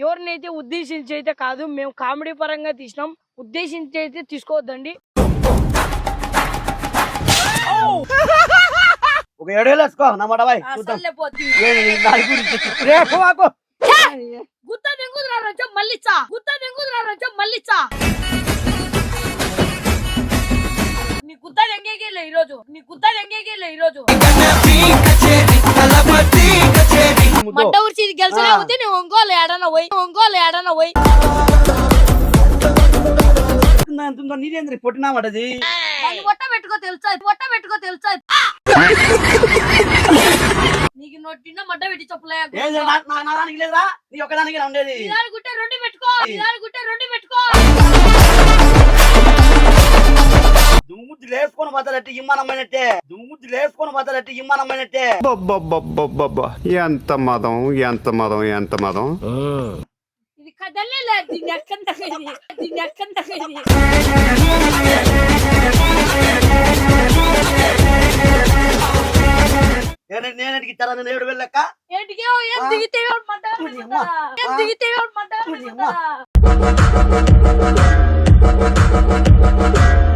ఎవరినైతే ఉద్దేశించి అయితే కాదు మేము కామెడీ పరంగా తీసినాం. ఉద్దేశించి అయితే తీసుకోవద్దండి. ఒక ఏడు వేలు వేసుకో నా మాట బాయ్ ఆ, చూద్దాం. సర్లే పోతీ. ఏంది నీ దాని గురించి రేపు మాకు గుత్త నెంగుదురా రొచ్చ మల్లిచ్చా గుత్త నెంగుదురా రొచ్చ మల్లిచ్చా నీ గుత్త నెంగేకేలే ఈరోజు. నీ గుత్త నెంగేకేలే ఈరోజు. ముద్దు. మడ్డ ఉరిచి ఇది గెలిచలేకపోతే నేను ఒంగోలు ఏడన పోయి ఒంగోలు ఏడన పోయి. నీదేంద్రి? పొట్టినా పడది దాన్ని పొట్ట పెట్టుకో తెలుసా? పొట్ట పెట్టుకో తెలుసా? నీకు నొట్టిన మడ్డ పెట్టి చెప్పలే ఏంది నా- నా- నా దానికి లేదా నీ ఒక్కదానికి ఉండేది. గుట్టే రెండు పెట్టుకో. గుట్టే రెండు పెట్టుకో. దుమ్ముద్దు లేసుకొని బద్దలట్టి ఇమ్మనమైనట్టే దుమ్ముద్దు లేసుకొని బద్దలట్టి ఇమ్మనమైనట్టే. ఎంత మదం ఎంత మదం ఎంత మదం. ఇది కదలే లేదు దీన్ని ఎక్కని తగ్గది దీన్ని ఎక్కని తగ్గది నేను ఇస్తారా? నేను ఏడు వేలు లెక్క? ఏంటికి? ఏం? దిగితే? దిగితే.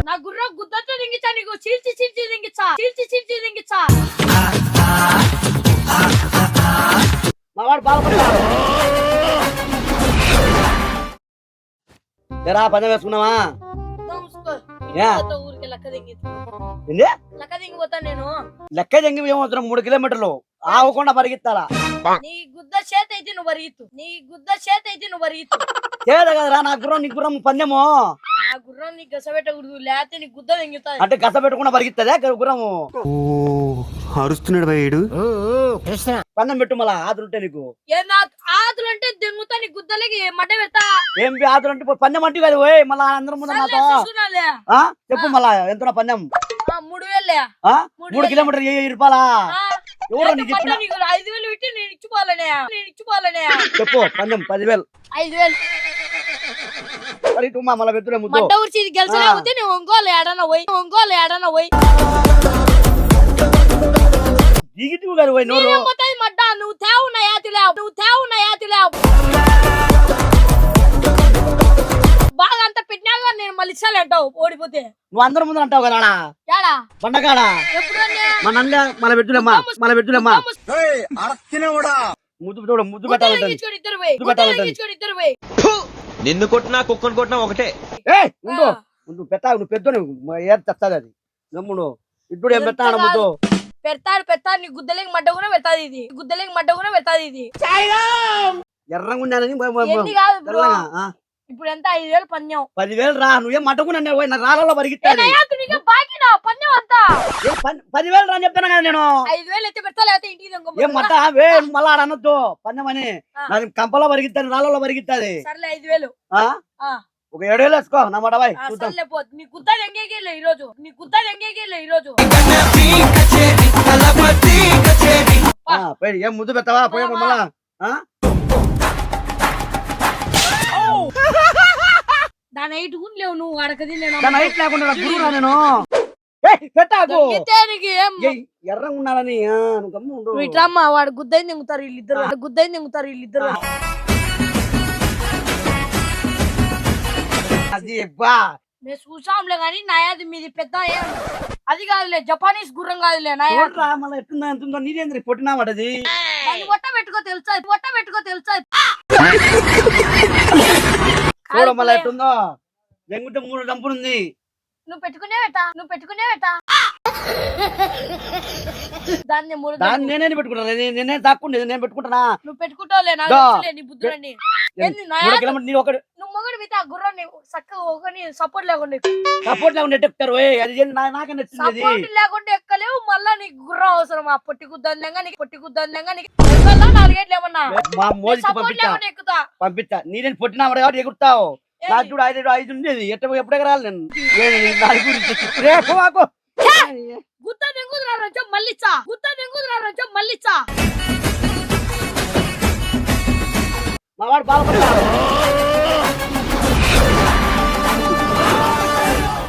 నా గుర్రం గుద్దతో దింగిచ్చా నీకు. చీల్చి చీల్చి దింగిచ్చా చీల్చి చీల్చి దింగిచ్చా మా వాడు బాధపడతాడు ఎరా పని వేసుకున్నావా. పోతా ఊరికి లెక్క దింగి ఏంది? లెక్క దింగిపోతా నేను. లెక్క జంగి ఏమవుతున్నాం మూడు కిలోమీటర్లు. ఆవకుండా పరిగెత్తాలా? నీ గుద్ద చేత అయితే నువ్వు పరిగెత్తు నీ గుద్ద చేత అయితే నువ్వు పరిగెత్తు ఏదా కదరా నా గుర్రం నీ గుర్రం పందెము. నా గుర్రం నీకు గసబెట్టకూడదు లేకపోతే నీ గుద్ద దింగుతాది అంటే గస పెట్టకుండా పరిగెత్తదే గుర్రము? ఓ అరుస్తున్నాడు భయ్యుడు పందెం పెట్టు మళ్ళా ఆదుంటే నీకు. ఏ నా ఆదులు అంటే దింగుతా నీ గుద్దలకి మడ్డ పెడతా? ఏం బి ఆదులు అంటే పందెం అంటే కదా ఓయ్ మళ్ళా అందరం ముందు సర్లే, నాతో. చూసుకున్నాలే. ఆ? చెప్పు మళ్ళా ఎంత పందెం? ఆ, మూడు వేలే. ఆ? మూడు మూడు వేలు. కిలోమీటర్ ఏ రూపాయలా? ఆ, ఎవరో నీకు నీకు ఐదు వేలు పెట్టి నేను ఇచ్చిపోవాలనే. నేను ఇచ్చిపోవాలనే. చెప్పు పందెం పదివేలు. ఐదు వేలు. మరి ఇటు మా మళ్ళా పెట్టులే ముద్దు. మడ్డ ఉరిచి ఇది గెలిచలేకపోతే నేను ఒంగోలు ఏడన పోయి ఒంగోలు ఏడన పోయి. దిగిటివి కదా పోయి నోరు. నేనేం పోతాది మడ్డ? నువ్వు తేవు నా యాతి లేవు నువ్వు తేవు నా యాతి లేవు బాగా అంత పెట్టినాక నేను మళ్ళీ ఇచ్చాలి అంటావు ఓడిపోతే. నువ్వు అందరం ముందు అంటావు కదా ఏడా పండగాడా ఎప్పుడన్నా మా నంద మళ్ళీ పెట్టులేమ్మా మళ్ళీ పెట్టులేమ్మా. ముద్దు చూడు ముద్దు పెట్టాలంటే నిన్ను కొట్టినా కుక్కను కొట్టినా ఒకటే. ఏ ఉండు. నువ్వు పెట్టా నువ్వు పెద్ద ఏది తెస్తాది అది? గమ్ముడు ఇప్పుడు ఏం పెట్టాను ముద్దు? పెడతాడు పెడతాడు నీ గుద్దలేకి మడ్డ కూడా పెడతాది ఇది. గుద్దలేకి మడ్డ కూడా పెడతాది ఇది. ఎర్రంగా ఎన్ని కాదు? ఇప్పుడు ఎంత ఐదు వేలు పన్యం పదివేలు రా నువ్వేం మట్టుకున్నా పోయి నా రాళ్ళలో పరిగెత్తాను పన్యం అంతా. పదివేలు రా అని చెప్తాను కదా నేను. ఐదు వేలు అయితే పెడతా లేకపోతే ఇంటికి ఏం మట్ట మళ్ళా అనొద్దు పన్నెమని ఆ. నాది కంపలో పరిగెత్తాను రాళ్ళలో పరిగెత్తాది సర్లే ఐదు వేలు. ఒక ఏడు వేలు వేసుకో నా మాట బాయ్. నీ గుద్ద ఎంగేకేలే ఈ రోజు నీ గుద్ద ఎంగేకేలే ఈ రోజు ఆ, పోయి ఏం ముద్దు పెట్టవా? పోయా పోయమ్మా. నైట్ కూడా లేవు నువ్వు అడకది నేను హైట్ లేకుండా గురువురా నేను. పెట్టాకు ఎర్రంగా ఉన్నాడని ఇట్రమ్మా వాడు గుద్దైంది దింగుతారు వీళ్ళిద్దరు. గుద్దైంది దింగుతారు వీళ్ళిద్దరు. అది బా. మేము చూసాంలే కానీ నయాది మీది పెద్ద అది కాదులే జపానీస్ గుర్రం కాదులే నయా చూడరా మళ్ళీ ఎట్టుందో ఎంతుందో నీదేంద్రి పొట్టినా పడది దాన్ని పొట్ట పెట్టుకో తెలుసా? పొట్ట పెట్టుకో తెలుసా? చూడ మళ్ళీ ఎట్టుందో. జంగుంటే మూడు డంపులుంది నువ్వు పెట్టుకునే పెట్టా నువ్వు పెట్టుకునే పెట్టా దాన్ని మూడు దాన్ని. నేనే పెట్టుకుంటా నేను- నేనే దాక్కుండేది నేను పెట్టుకుంటానా? నువ్వు పెట్టుకుంటావులే నాకు దా. తెలుసులే నీ బుద్ధులన్నీ ఏంది మూడు నయా కిలోమీటర్ నీ ఒకటి. నువ్వు మొగడు మిగతా గుర్రాన్ని చక్కగా ఒకని సపోర్ట్ లేకుండా సపోర్ట్ లేకుండా ఎట్టెక్తారు ఓయ్, అది ఏంది? నా- నాకే నచ్చింది అది. సపోర్ట్ లేకుండా ఎక్కలేవు మళ్ళా నీకు గుర్రం అవసరం ఆ పొట్టి నీకు పొట్టి నీకు ఎక్కల్లా నాలుగేట్లు ఏమన్నా? మా మోదికి సపోర్ట్ పంపించా లేకుండా ఎక్కుతా. పంపించా నీదేం పొట్టినా పడే కాబట్టి ఎగురుతావు? చూడు ఐదు ఐదు ఉండేది. ఎట్ట ఎప్పుడు నేను. నీ దాని గురించి. రేపు మాకు గుత్త నెంగుదురా రోజు మల్లిచ్చా గుత్త నెంగుదురా రోజు మల్లిచ్చా మా వాడు బాధపడతాడు.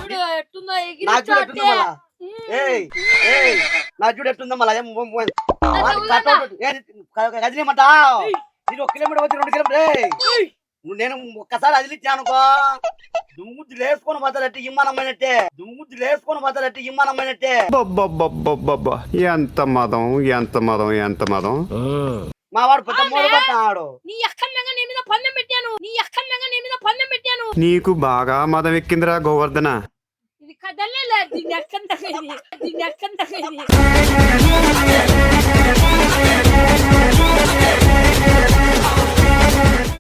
చూడు ఎట్టుందో నాకు చూడు ఎగిరిచ్చా ఎట్టుందో మళ్ళా. ఏయ్ ఏయ్ నా చూడు ఎట్టుందో మళ్ళా. ఏం? ఇది ఒక కిలోమీటర్ వచ్చి రెండు కిలోమీటర్. ఏయ్! నువ్వు నేను ఒక్కసారి అదిలిచ్చాను అనుకో దుమ్ముద్దు లేసుకొని బతలట్టి ఇమ్మనమైనట్టే దుమ్ముద్దు లేసుకొని బతలట్టి ఇమ్మనమైనట్టే ఎంత మదం ఎంత మదం ఎంత మదం. మా వాడు నీ అక్కన్నంగా నీ మీద పందెం పెట్టాను. నీ అక్కన్నంగా నీ మీద పందెం పెట్టాను. నీకు బాగా మదం ఎక్కిందిరా గోవర్ధన. దీని దీని ఇది.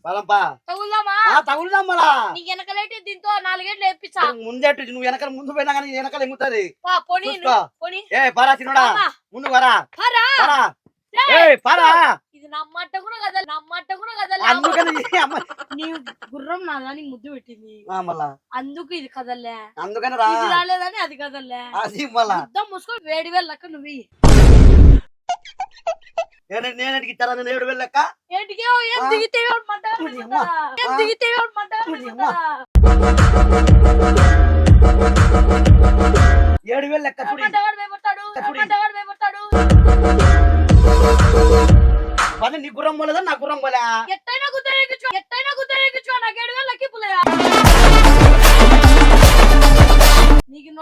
బలంపా. తగులుదామా? ఆ తగులుదాం మళ్ళా. నీ వెనకలైతే దీంతో నాలుగేళ్ళు వేపించా ముందెట్టు నువ్వు వెనకాల ముందు పోయినా కానీ వెనకాల. పోనీ ఏ పారా రామా. ముందు పరా. ఇది నా మాట కూడా కదల నా మాట కూడా కదల. అందుకని ఈ అమ్మ నీ గుర్రం నాదా నీ ముద్దు పెట్టింది. అందుకు ఇది కదలే. అందుకని రాలేదని అది కదలే. అది మళ్ళా. మూసుకొని వేడి వేలు లెక్క నువ్వు ఆ. దిగితే ఏం మంట ఊరి అమ్మ. ఏడు వేలు లెక్క చూడు. పని నీ గుర్రం పోలేదా? నా గుర్రం పోలే.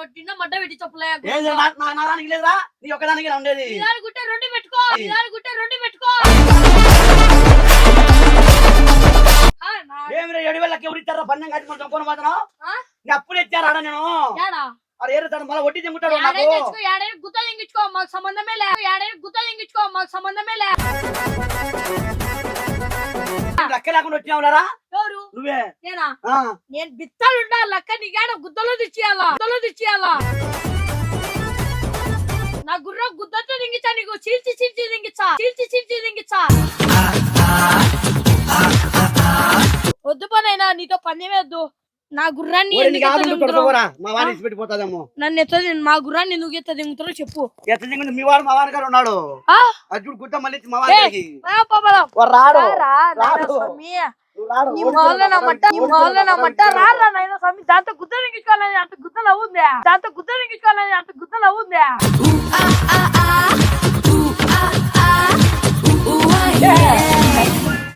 నీకు నొట్టిన మడ్డ పెట్టి చెప్పులయా ఏది నా నా నా దానికి లేదురా. నీ ఒక్కదానికి ఉండేది. గుట్ట రెండు పెట్టుకో. గుట్ట రెండు పెట్టుకో. ఆ, నా- ఏమి ఏడు వేలు లెక్క ఎవరు ఇచ్చారా? పన్నెం కట్టి మనం చంపుకొని పోతాను ఆ? నీ అప్పుడు ఇచ్చారా నేను? మళ్ళీ వడ్డీ నాకు. ఏడైనా గుత్త తెంగించుకో మాకు సంబంధమే లే. ఏడైనా గుత్త తెంగించుకో మాకు సంబంధమే లే. లెక్క లేకుండా వచ్చినావులారా? నువ్వే? నేనా? బిత్తలు లక్క నీకేడ గుద్దలో తెచ్చియాలా? గుద్దలో తెచ్చియాలా? నా గుర్రం గుద్దతో దింగిచ్చా నీకు? చీల్చి చీల్చి దింగిచ్చా? చీల్చి చీల్చి దింగిచ్చా? వద్దు పనైనా నీతో పని వద్దు. నా గుర్రాన్ని నన్ను ఎత్త మా గుర్రాన్ని ఎందుకు ఎత్త దింగుతారో చెప్పు. ఎత్త మీ వాడు మా వాడి గారు ఉన్నాడు? అర్జుడు గుట్ట మళ్ళీ మా. రాడు. రాడు. నీ ఓడి మొహంలో నా చూడు, మట్ట నీ ఓడి మొహంలో నా చూడు, మట్ట ఓడి రా చూడు. రా నాయన స్వామి దాంతో గుద్ద నింగించుకోవాలని అంత గుద్దలు అవుందా దాంతో గుద్ద నింగించుకోవాలని అంత గుద్దలు అవుందా ah, ah, ah. Ah, ah. Ah, yeah.